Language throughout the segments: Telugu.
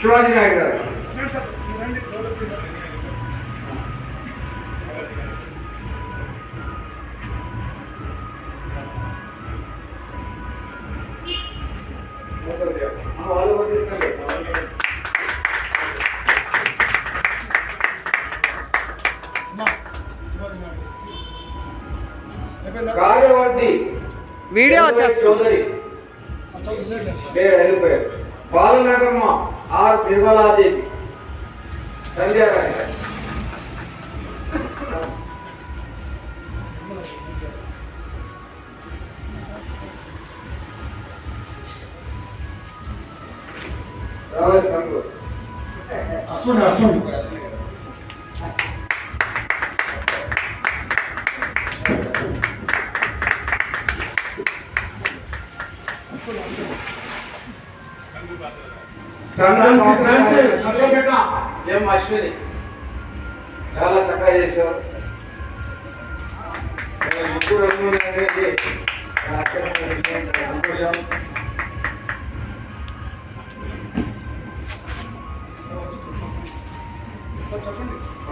శివాజీ నాయుడు గారు. వాళ్ళు తీసుకోండి. కార్యవర్తి వీడియో వచ్చేస్తుంది. చౌదరి. ఆర్ నిర్మలాదేవి సంధ్యారాయణ రావాలి సంఘం అశ్వని అశ్వని ఎం అశ్విని? చాలా చక్కగా చేశారు ముగ్గురు అశ్విని అనేది సంతోషం.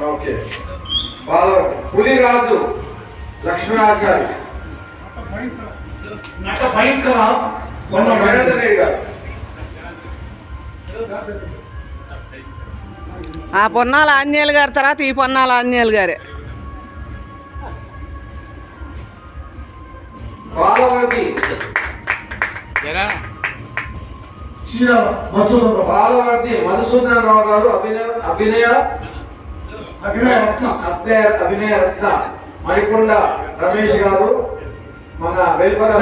ఓకే. బాల పులిరాజు లక్ష్మణాచారి నట భయంకర. మొన్న ఆ పొన్నాల ఆంజనేయులు గారి తర్వాత ఈ పొన్నాల ఆంజనేయులు గారే. మధుసూదన్ రావు గారు అభినయ అభినయ అభినయ రత్న. అభినయ రత్న. మణికొండ రమేష్ గారు మన వెల్ఫర్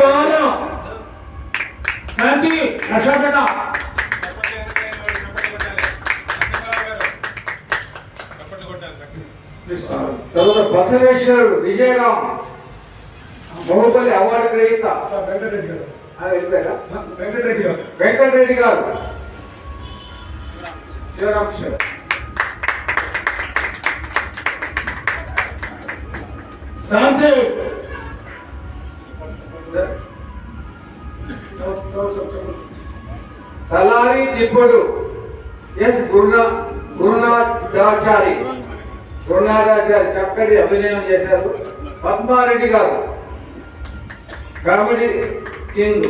రావాలి శాంతి లక్షపేట తర్వాత బసవేశ్వరుడు విజయరామ్. బాహుబలి అవార్డు గ్రహీత. వెంకటరెడ్డి గారు? వెంకటరెడ్డి గారు. వెంకటరెడ్డి గారు. శివరామకృష్ణ శాంతి సలారి తిప్పుడు ఎస్ గురునా గురునాథాచారి గురునాథాచారి చక్కటి అభినయం చేశారు. పద్మారెడ్డి గారు. Comedy king.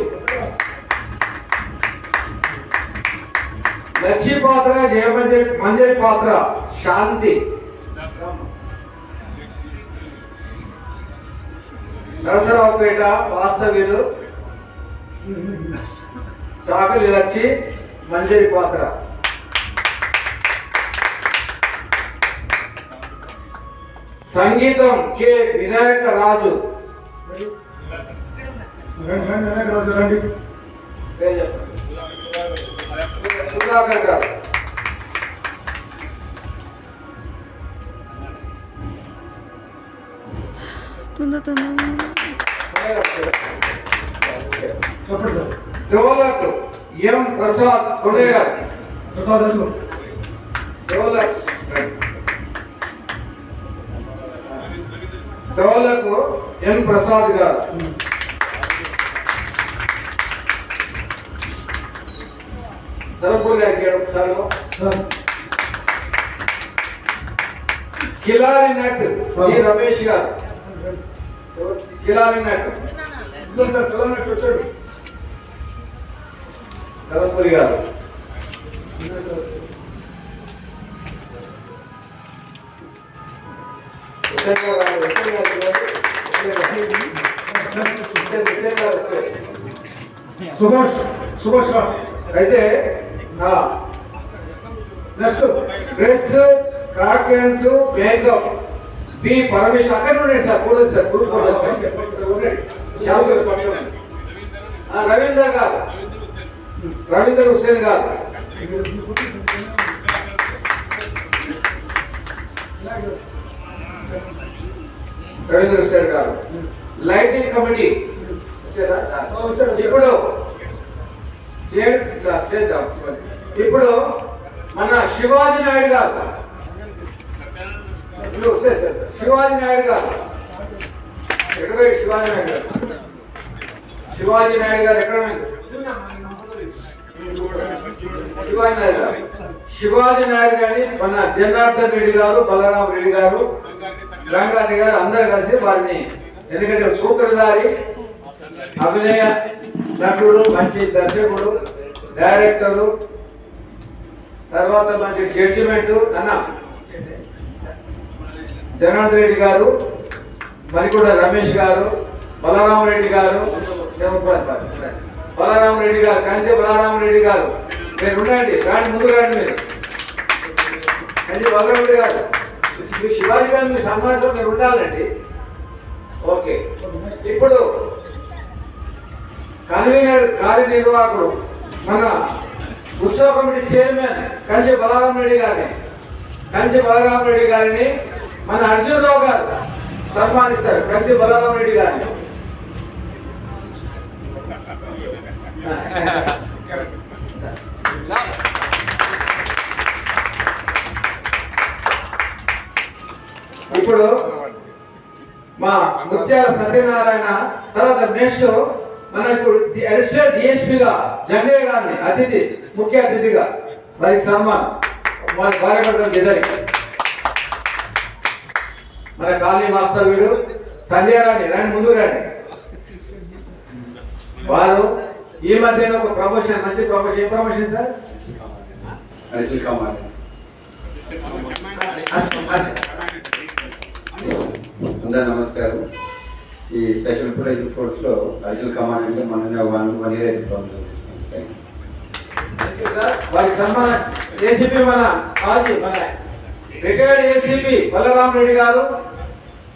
లక్ష్మీ పాత్ర జయమంజరి మంజరి పాత్ర శాంతి. నరసరావుపేట వాస్తవ్యులు. చాకలి లక్ష్మి మంజరి పాత్ర. సంగీతం కె. వినాయక రాజు. సుధాకర్ గారు. చెప్పండి ఎం. ప్రసాద్ కొడే గారు ప్రసాద్ డోలక్ డోలక్ ఎం ప్రసాద్ గారు. ధర్మపూర్ గారికి ఒకసారి సార్. కిలారి నట్ ఈ రమేష్ గారు. కిలారి నట్. సార్ తెలంగాణ వచ్చాడు. ధర్మపూరి గారు. వచ్చారు. సుభాష్ సుభాష్ అయితే నెక్స్ట్ డ్రెస్ కాకెన్స్ మేకప్. బి పరమేశ్వర్ అక్కడ ఉండండి సార్ పోలీస్ సార్ గురు పోలీస్ సార్. రవీందర్ గారు. రవీందర్ హుసేన్ గారు. రవీంద్ర హుసేన్ గారు. Lighting committee. ఇప్పుడు చేద్దాం. ఇప్పుడు మన శివాజీ నాయుడు గారు. శివాజీ నాయుడు గారు. ఎక్కడ శివాజీ నాయుడు గారు? శివాజీ నాయుడు గారు ఎక్కడ శివాజీ నాయుడు గారు. శివాజీ నాయుడు గారి మన జనార్దన్ రెడ్డి గారు బలరాం రెడ్డి గారు రంగారెడ్డి గారు అందరు కలిసి వారిని ఎందుకంటే సూత్రధారి అభినయ నటుడు మంచి దర్శకుడు డైరెక్టరు తర్వాత మంచి జడ్జిమెంట్ అన్న జగన్ రెడ్డి గారు మరికొండ రమేష్ గారు బలరామరెడ్డి గారు బలరామరెడ్డి గారు కంచి బలరామరెడ్డి గారు. మీరు ఉండండి రాండి ముందు రండి మీరు. కంచి బలరామరెడ్డి గారు. మీ శివాజీ గారు మీ సమాజంలో మీరు ఉండాలండి. ఓకే. ఇప్పుడు కన్వీనర్ కార్యనిర్వాహకుడు మన ఉత్సవ కమిటీ చైర్మన్ కంచి బలరామరెడ్డి గారిని కంచి బలరామరెడ్డి గారిని మన అర్జున్ రావు గారు సన్మానిస్తారు కంచి బలరామరెడ్డి గారిని. ఇప్పుడు మా ముత్యాల సత్యనారాయణ తర్వాత నెక్స్ట్ మనకు అడిషనల్ డిఎస్పీగా జంగయ్య గారిని అతిథి ముఖ్య అతిథిగా. మరి సన్మాన్. వారి భార్యభర్తలు ఇద్దరి మన కాళీ మాస్టర్ వీడు సంజయ్ రాణి రండి ముందు రండి. వారు ఈ మధ్యన ఒక ప్రమోషన్ మంచి ప్రమోషన్ ఏ ప్రమోషన్ సార్ అనిల్ కుమార్. అందరూ నమస్కారం. ఈ special prize force Arjun command అంటే మన వన్ వన్ ఇయర్ అయిపోతుంది వారి సన్మాన ఏసీపీ మన మాజీ మన రిటైర్డ్ ఏసీపీ బలరామ్ రెడ్డి గారు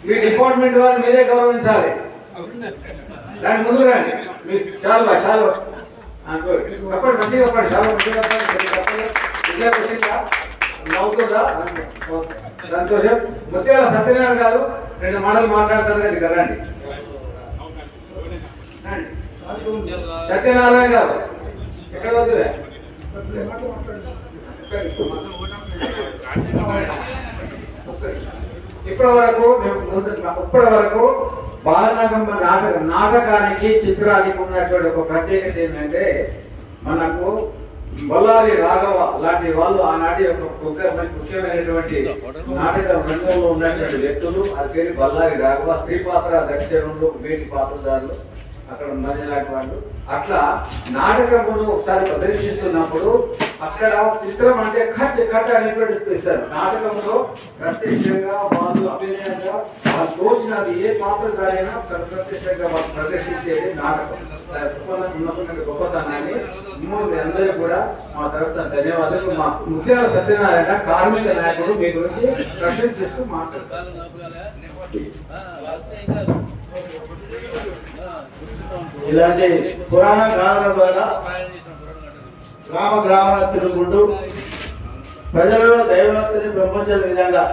మీ డిపార్ట్మెంట్ వారు మీరే గౌరవించాలి. దాని ముందు రండి. మీరు చాలా. చాలా చెప్పండి మంచిగా చెప్పండి. చాలా మంచిగా చెప్పండి. చెప్పండి. ఇట్లా వచ్చిందా సంతోషం. ముత్యాల సత్యనారాయణ గారు రెండు మాటలు మాట్లాడతారు కదా ఇక్కడ రండి సత్యనారాయణ గారు ఎక్కడ వద్దులే ఇప్పటి వరకు మేము ఇప్పటి వరకు బాలనాగమ్మ నాటక నాటకానికి చిత్రానికి ఉన్నటువంటి ఒక ప్రత్యేకత ఏంటంటే మనకు బొల్లారి రాఘవ లాంటి వాళ్ళు ఆనాటి యొక్క ముఖ్యమైనటువంటి నాటక రంగంలో ఉన్నటువంటి వ్యక్తులు అది పేరు బల్లారి రాఘవ స్త్రీ పాత్ర దక్షిణంలో మేటి పాత్రదారులు అక్కడ మరి లాంటి వాళ్ళు. అట్లా నాటకమును ఒకసారి ప్రదర్శిస్తున్నప్పుడు అక్కడ చిత్రం అంటే కట్ కట్ అనేటువంటి ఇస్తారు నాటకంలో ప్రత్యక్షంగా వాళ్ళు అభినయంగా వాళ్ళు తోచినది ఏ పాత్రధారైనా ప్రత్యక్షంగా వాళ్ళు ప్రదర్శించేది నాటకం. గొప్పతనాన్ని మిమ్మల్ని అందరూ కూడా మా తరఫున ధన్యవాదాలు మా ముఖ్యాల సత్యనారాయణ కార్మిక నాయకుడు మీ గురించి ప్రశంసిస్తూ మాట్లాడతారు ఇలాంటి పురాణ గాథల ద్వారా గ్రామ గ్రామాల తిరుగుంటూ ప్రజలలో దైవభక్తిని పెంపొందే విధంగా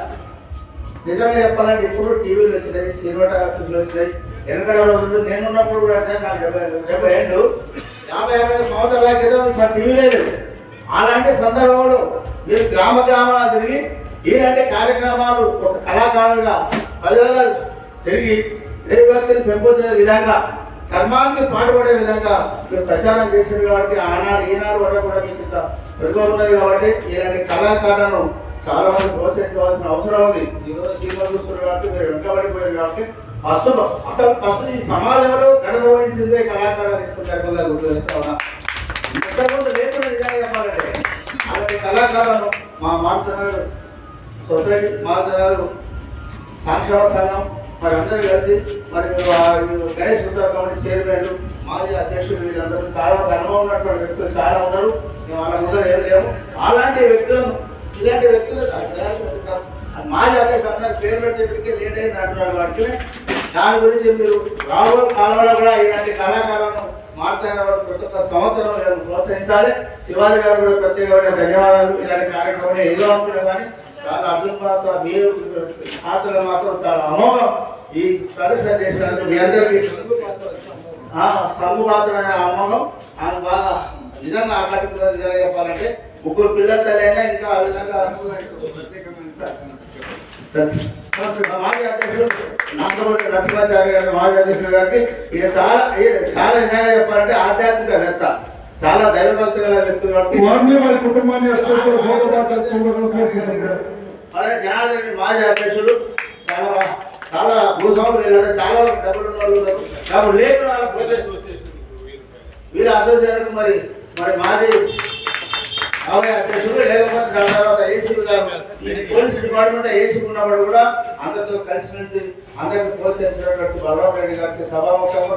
నిజంగా చెప్పాలంటే ఇప్పుడు టీవీలు వచ్చినాయి సినిమాటోగ్రఫీలు వచ్చినాయి వెనకడ రోజులు నేనున్నప్పుడు కూడా నాకు డెబ్బై డెబ్బై ఏళ్ళు. యాభై యాభై సంవత్సరాల క్రితం మా టీవీ లేదు. అలాంటి సందర్భంలో మీరు గ్రామ గ్రామాలు తిరిగి ఇలాంటి కార్యక్రమాలు ఒక కళాకారులుగా ప్రజల తిరిగి దైవభక్తిని పెంపొందే విధంగా ధర్మానికి పాటుపడే విధంగా మీరు ప్రచారం చేసింది కాబట్టి ఆనాడు ఈనాడు వరకు కూడా మీకు ఇంత ఉన్నది కాబట్టి ఇలాంటి కళాకారులను చాలా మంది ప్రోత్సహించవలసిన అవసరం ఉంది. ఈరోజు సినిమా చూస్తున్నారు కాబట్టి మీరు వెంటబడిపోయారు కాబట్టి ఫస్ట్ అసలు ఫస్ట్ ఈ సమాజంలో గణవహించిందే కళాకారులు తీసుకుంటారు ఇంతకుముందు లేకుండా నిజంగా చెప్పాలంటే అలాంటి కళాకారులను మా మాట్లాడారు సొసైటీ మాట్లాడారు సంక్షేమ సంఘం మరి అందరూ కలిసి మరి గణేష్ ఉత్సవ కమిటీ చైర్మన్ మాజీ అధ్యక్షులు వీళ్ళందరూ చాలా అనుభవం ఉన్నటువంటి వ్యక్తులు చాలా ఉన్నారు. మేము అలా ముందర ఏం లేవు అలాంటి వ్యక్తులను ఇలాంటి వ్యక్తులు మాజీ అధ్యక్షులు అందరూ పేరు పెట్టేప్పటికీ లేట్ అయింది అంటున్నారు వాటికి దాని గురించి మీరు రాబోయే కాలంలో కూడా ఇలాంటి కళాకారులను మాట్లాడే ప్రతి ఒక్క సంవత్సరం మేము ప్రోత్సహించాలి. శివాజీ గారు కూడా ప్రత్యేకమైన ధన్యవాదాలు. ఇలాంటి కార్యక్రమం ఏదో అనుకున్నాం కానీ చాలా అద్భుత మీరు పాత్రలు మాత్రం చాలా అమోఘం. ఈ ప్రదర్శన చేసినందుకు మీ అందరికీ ఆ సంగు అమోఘం. ఆమె బాగా నిజంగా ఆకట్టుకున్నది నిజంగా చెప్పాలంటే ముగ్గురు పిల్లల తల్లైనా ఇంకా ఆ విధంగా మా మాజీ నరసింహాచార్య గారు మాజీ అధ్యక్షుడు గారికి ఈయన చాలా చాలా నిజంగా చెప్పాలంటే ఆధ్యాత్మికవేత్త చాలా దైవభక్తి గల వ్యక్తులు కాబట్టి వారి కుటుంబాన్ని అలాగే జనార్దన్ మాజీ అధ్యక్షుడు చాలా చాలా భూస్వాములు లేదంటే చాలా వరకు డబ్బులు ఉన్న వాళ్ళు ఉన్నారు. కాబట్టి లేకుండా వాళ్ళ. వీళ్ళు వీళ్ళ చేయడానికి మరి మరి మాజీ అక్కడ అధ్యక్షుడు లేకపోతే దాని తర్వాత ఏసీ గారు పోలీస్ డిపార్ట్మెంట్ ఏసీ ఉన్నప్పుడు కూడా అందరితో కలిసిమెలిసి అందరికి ప్రోత్సహించినటువంటి బలరాం రెడ్డి గారికి సభాముఖంగా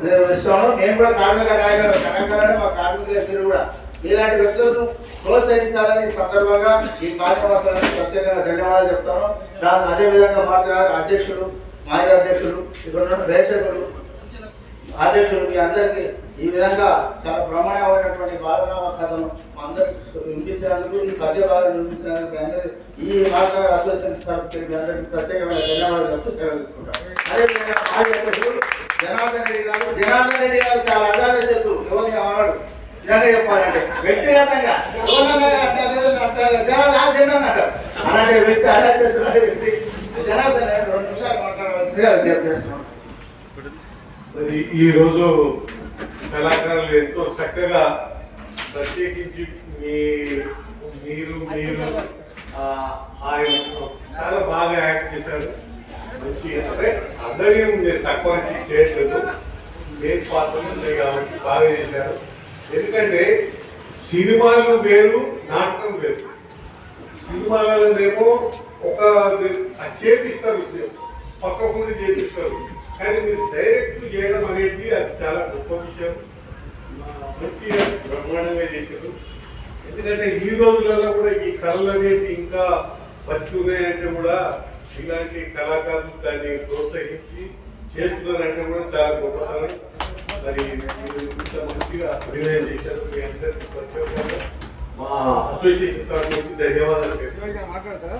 నేను ఇస్తాను. నేను కూడా కార్మిక నాయకులు తెలంగాణ మా కార్మిక మీరు కూడా. ఇలాంటి వ్యక్తులను ప్రోత్సహించాలని ఈ సందర్భంగా ఈ కార్యక్రమాలకు ప్రత్యేకంగా ధన్యవాదాలు చెప్తాను. దాని అదేవిధంగా మా అధ్యక్షుడు మాజీ అధ్యక్షుడు ఇక్కడ ఉన్న ప్రేక్షకులు. అధ్యక్షులు మీ అందరికీ ఈ విధంగా చాలా ప్రమాణమైనటువంటి బాలరామ కథను అందరికి వినిపించినందుకు ఈ పద్యభాగం వినిపించినందుకు మీ ఈ మాట అసోసియేషన్ తరఫున మీ అందరికీ ప్రత్యేకమైన ధన్యవాదాలు చెప్తూ సెలవు అదేవిధంగా మాజీ జనార్దన్ రెడ్డి గారు జనార్దన్ రెడ్డి గారు చాలా అదాల చెప్తూ ఎవరిని అన్నాడు నిజంగా చెప్పాలంటే వ్యక్తిగతంగా ఎవరినైనా అట్లా అట్లా జనాలు ఆ జనాన్ని అంటారు అలాంటి వ్యక్తి అలా చేస్తున్న వ్యక్తి జనార్దన్ రెడ్డి రెండు నిమిషాలు మాట్లాడవలసిందిగా చేస్తున్నాం ఈరోజు ఈ రోజు కళాకారులు ఎంతో చక్కగా ప్రత్యేకించి మీ మీరు మీరు ఆయన చాలా బాగా యాక్ట్ చేశారు. మంచి అంటే అందరికీ మీరు తక్కువ చేయట్లేదు. మెయిన్ పాత్రలు ఉన్నాయి కాబట్టి బాగా చేశారు. ఎందుకంటే సినిమాలు వేరు నాటకం వేరు. సినిమాలనేమో ఒక చేపిస్తారు పక్క ముందు చేపిస్తారు. కానీ మీరు డైరెక్ట్ చేయడం అనేది అది చాలా గొప్ప విషయం. ఆ, మంచిగా బ్రహ్మాండంగా చేశారు. ఎందుకంటే ఈ రోజులలో కూడా ఈ కళలు అనేది ఇంకా పచ్చున్నాయంటే కూడా ఇలాంటి కళాకారులు దాన్ని ప్రోత్సహించి చేస్తున్నారంటే కూడా చాలా గొప్పతనం మరి మీరు ఇంత మంచిగా అభినయం చేశారు. మీ అందరికీ ప్రత్యేకంగా మా అసోసియేషన్ తరఫు నుంచి ధన్యవాదాలు మాట్లాడతారా